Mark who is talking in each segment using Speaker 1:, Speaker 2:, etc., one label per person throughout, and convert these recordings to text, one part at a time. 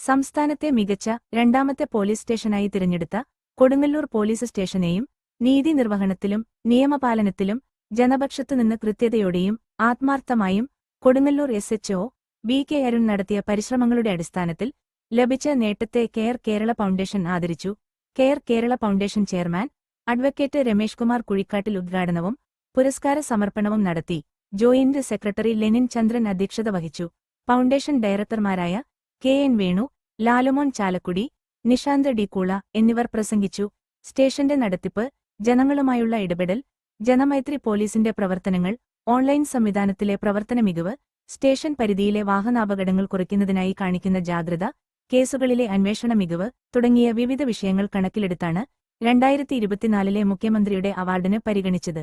Speaker 1: സംസ്ഥാനത്തെ മികച്ച രണ്ടാമത്തെ പോലീസ് സ്റ്റേഷനായി തിരഞ്ഞെടുത്ത കൊടുങ്ങല്ലൂർ പോലീസ് സ്റ്റേഷനെയും നീതി നിർവഹണത്തിലും നിയമപാലനത്തിലും ജനപക്ഷത്തുനിന്ന് കൃത്യതയോടെയും ആത്മാർത്ഥമായും Kodungallur S H O B K Arun നടത്തിയ പരിശ്രമങ്ങളുടെ അടിസ്ഥാനത്തിൽ ലഭിച്ച നേട്ടത്തെ കെയർ കേരള ഫൗണ്ടേഷൻ ആദരിച്ചു. Care Kerala foundation chairman advocate Ramesh Kumar Kuzhikkattil ഉദ്ഘാടനവും പുരസ്കാര സമർപ്പണവും നടത്തി. ജോയിന്റ് സെക്രട്ടറി ലെനിൻ ചന്ദ്രൻ അധ്യക്ഷത വഹിച്ചു. Foundation ഡയറക്ടർമാരായ K N Venu Lalumon Chalakudy Nishanth D കൂള എന്നിവർ പ്രസംഗിച്ചു. സ്റ്റേഷന്റെ നടത്തിപ്പ് ജനങ്ങളുമായുള്ള ഇടപെടൽ ജനമൈത്രി പോലീസിന്റെ പ്രവർത്തനങ്ങൾ ഓൺലൈൻ സംവിധാനത്തിലെ പ്രവർത്തന മികവ് സ്റ്റേഷൻ പരിധിയിലെ വാഹനാപകടങ്ങൾ കുറയ്ക്കുന്നതിനായി കാണിക്കുന്ന ജാഗ്രത കേസുകളിലെ അന്വേഷണ മികവ് തുടങ്ങിയ വിവിധ വിഷയങ്ങൾ കണക്കിലെടുത്താണ് രണ്ടായിരത്തി ഇരുപത്തിനാലിലെ മുഖ്യമന്ത്രിയുടെ അവാർഡിന് പരിഗണിച്ചത്.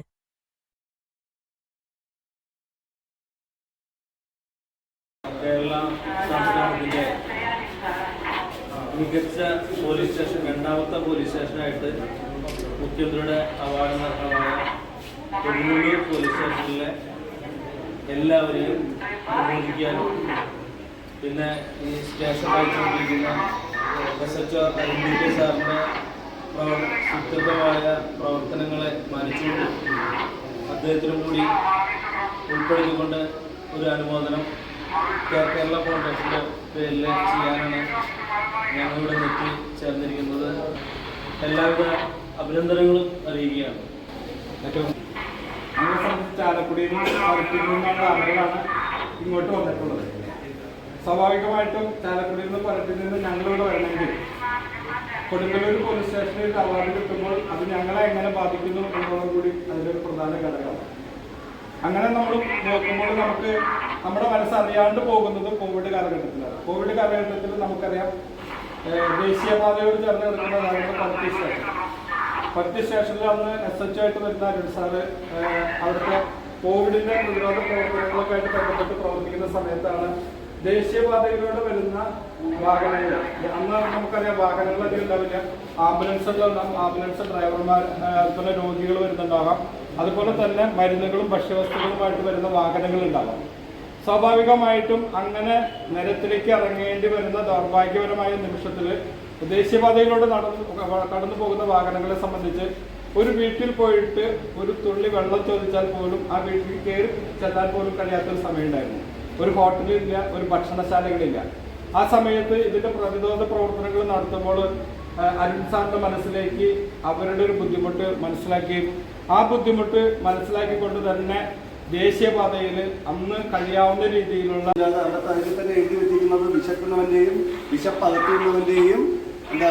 Speaker 2: കേരള മികച്ച പോലീസ് സ്റ്റേഷൻ രണ്ടാമത്തെ പോലീസ് സ്റ്റേഷനായിട്ട് മുഖ്യമന്ത്രിയുടെ അവാർഡ് അർഹമായ കൊടുങ്ങല്ലൂർ പോലീസ് സ്റ്റേഷനിലെ എല്ലാവരെയും അനുമോദിക്കാനും പിന്നെ ഈ station വായിച്ചുകൊണ്ടിരിക്കുന്ന S H O Arun K സാറിന്റെ പ്രവർ പ്രവർത്തനങ്ങളെ മാനിച്ചുകൊണ്ട് അദ്ദേഹത്തിനും കൂടി ഉൾപ്പെടുത്തിക്കൊണ്ട് ഒരു അനുമോദനം കേരള ഫൗണ്ടേഷന്റെ പേരിൽ ചെയ്യാനാണ് ഞങ്ങളിവിടെ എത്തി ചേർന്നിരിക്കുന്നത് എല്ലാവിധ അഭിനന്ദനങ്ങളും അറിയിക്കുകയാണ്.
Speaker 3: നമ്മളെ സംബന്ധിച്ച് ചാലക്കുടിയിൽ നിന്നും ആളുകളാണ് ഇങ്ങോട്ട് വന്നിട്ടുള്ളത്. സ്വാഭാവികമായിട്ടും ചാലക്കുടിയിൽ നിന്ന് പരത്തിൽ നിന്ന് ഞങ്ങളിവിടെ വരണമെങ്കിൽ കൊടുങ്ങല്ലൂർ പോലീസ് സ്റ്റേഷനിൽ അവാർഡ് കിട്ടുമ്പോൾ അത് ഞങ്ങളെ എങ്ങനെ ബാധിക്കുന്നു എന്നുള്ളത് കൂടി അതിലൊരു പ്രധാന ഘടകമാണ്. അങ്ങനെ നമ്മൾ നോക്കുമ്പോൾ നമുക്ക് നമ്മുടെ മനസ്സറിയാണ്ട് പോകുന്നത് കോവിഡ് കാലഘട്ടത്തിലാണ്. കോവിഡ് കാലഘട്ടത്തിൽ നമുക്കറിയാം ദേശീയപാതയോട് ചേർന്ന് കിടക്കുന്നതാണ് പരുത്തി സ്റ്റേഷൻ. പരുത്തി സ്റ്റേഷനിൽ അന്ന് എസ് എച്ച് ആയിട്ട് വരുന്ന അരുൺ സാറ് അവിടുത്തെ കോവിഡിന്റെ പ്രതിരോധ പ്രവർത്തനങ്ങളൊക്കെ ആയിട്ട് ബന്ധപ്പെട്ട് പ്രവർത്തിക്കുന്ന സമയത്താണ് ദേശീയപാതയിലൂടെ വരുന്ന വാഹനങ്ങൾ. അന്ന് നമുക്കറിയാം വാഹനങ്ങളധികം ഉണ്ടാവില്ല. ആംബുലൻസ് ആംബുലൻസുകളുണ്ടാവും ആംബുലൻസ് ഡ്രൈവർമാർ അതുപോലെ രോഗികൾ വരുന്നുണ്ടാകാം അതുപോലെ തന്നെ മരുന്നുകളും ഭക്ഷ്യവസ്തുക്കളുമായിട്ട് വരുന്ന വാഹനങ്ങൾ ഉണ്ടാകാം സ്വാഭാവികമായിട്ടും അങ്ങനെ നിരത്തിലേക്ക് ഇറങ്ങേണ്ടി വരുന്ന ദൗർഭാഗ്യപരമായ നിമിഷത്തിൽ ദേശീയപാതയിലൂടെ നടന്നു കടന്നു പോകുന്ന വാഹനങ്ങളെ സംബന്ധിച്ച് ഒരു വീട്ടിൽ പോയിട്ട് ഒരു തുള്ളി വെള്ളം ചോദിച്ചാൽ പോലും ആ വീട്ടിൽ കയറി ചെല്ലാൻ പോലും കഴിയാത്തൊരു സമയമുണ്ടായിരുന്നു. ഒരു ഹോട്ടലില്ല ഒരു ഭക്ഷണശാലകളില്ല. ആ സമയത്ത് ഇതിന്റെ പ്രതിരോധ പ്രവർത്തനങ്ങൾ നടത്തുമ്പോൾ അരുൺ സാറിന്റെ മനസ്സിലേക്ക് അവരുടെ ഒരു ബുദ്ധിമുട്ട് മനസ്സിലാക്കുകയും ആ ബുദ്ധിമുട്ട് മനസ്സിലാക്കിക്കൊണ്ട് തന്നെ ദേശീയപാതയിൽ അന്ന് കഴിയാവുന്ന രീതിയിലുള്ള
Speaker 4: അവിടെ തലയിൽ തന്നെ എഴുതി വെച്ചിരിക്കുന്നത് വിശക്കുന്നവന്റെയും വിശപ്പകറ്റുന്നവന്റെയും എന്താ